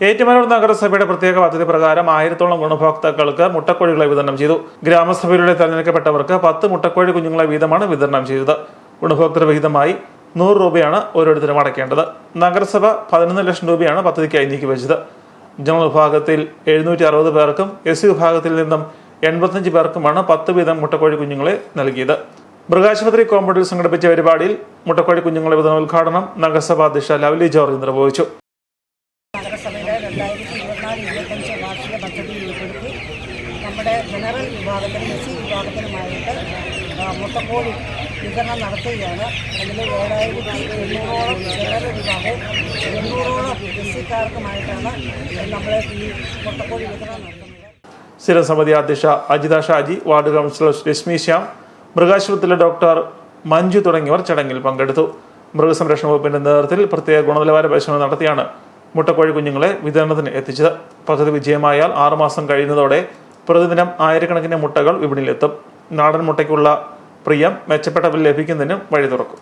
ഏറ്റുമാനൂർ നഗരസഭയുടെ പ്രത്യേക പദ്ധതി പ്രകാരം ആയിരത്തോളം ഗുണഭോക്താക്കൾക്ക് മുട്ടക്കോഴികളെ വിതരണം ചെയ്തു. ഗ്രാമസഭയിലൂടെ തെരഞ്ഞെടുക്കപ്പെട്ടവർക്ക് പത്ത് മുട്ടക്കോഴി കുഞ്ഞുങ്ങളെ വീതമാണ് വിതരണം ചെയ്തത്. ഗുണഭോക്തൃ വിഹിതമായി നൂറ് രൂപയാണ് ഓരോരുത്തരും അടയ്ക്കേണ്ടത്. നഗരസഭ പതിനൊന്ന് ലക്ഷം രൂപയാണ് പദ്ധതിക്കായി നീക്കിവെച്ചത് ജനറൽ വിഭാഗത്തിൽ എഴുന്നൂറ്റി അറുപത് പേർക്കും എസ് സി വിഭാഗത്തിൽ നിന്നും എൺപത്തഞ്ച് പേർക്കുമാണ് പത്ത് വീതം മുട്ടക്കോഴി കുഞ്ഞുങ്ങളെ നൽകിയത്. മൃഗാശുപത്രി കോമ്പൗണ്ടിൽ സംഘടിപ്പിച്ച പരിപാടിയിൽ മുട്ടക്കോഴി കുഞ്ഞുങ്ങളെ വിതരണ ഉദ്ഘാടനം നഗരസഭാ അധ്യക്ഷ ലവ്ലി ജോർജ് നിർവഹിച്ചു. രണ്ടായിരത്തി ഇരുപത്തിനാല് ഇരുപത്തഞ്ച് വാർഷിക പദ്ധതിയിൽ ഉൾപ്പെടുത്തി നമ്മുടെ ജനറൽ വിഭാഗത്തിനും എസ് സി വിഭാഗത്തിനുമായിട്ട് മുട്ടക്കോഴി വിതരണം നടത്തുകയാണ്. അതിൽ ഏഴായിരത്തി എണ്ണൂറോളം ജനറൽ വിഭാഗവും എണ്ണൂറോളം എസ് സിക്കാർക്കുമായിട്ടാണ് നമ്മൾ ഈ മുട്ടക്കോഴി വിതരണം നടത്തുന്നത്. സ്ഥിരസമിതി അധ്യക്ഷ അജിത ഷാജി വാർഡ് കൗൺസിലർ രശ്മി ശ്യാം മൃഗാശുപത്രിയിലെ ഡോക്ടർ മഞ്ജു തുടങ്ങിയവർ ചടങ്ങിൽ പങ്കെടുത്തു. മൃഗസംരക്ഷണ വകുപ്പിന്റെ നേതൃത്വത്തിൽ പ്രത്യേക ഗുണനിലവാര പരിശോധന നടത്തിയാണ് മുട്ടക്കോഴി കുഞ്ഞുങ്ങളെ വിതരണത്തിന് എത്തിച്ചത്. പദ്ധതി വിജയമായാൽ ആറുമാസം കഴിയുന്നതോടെ പ്രതിദിനം ആയിരക്കണക്കിന് മുട്ടകൾ വിപണിയിലെത്തും നാടൻ മുട്ടയ്ക്കുള്ള പ്രിയം മെച്ചപ്പെട്ട വില ലഭിക്കുന്നതിനും വഴി തുറക്കും.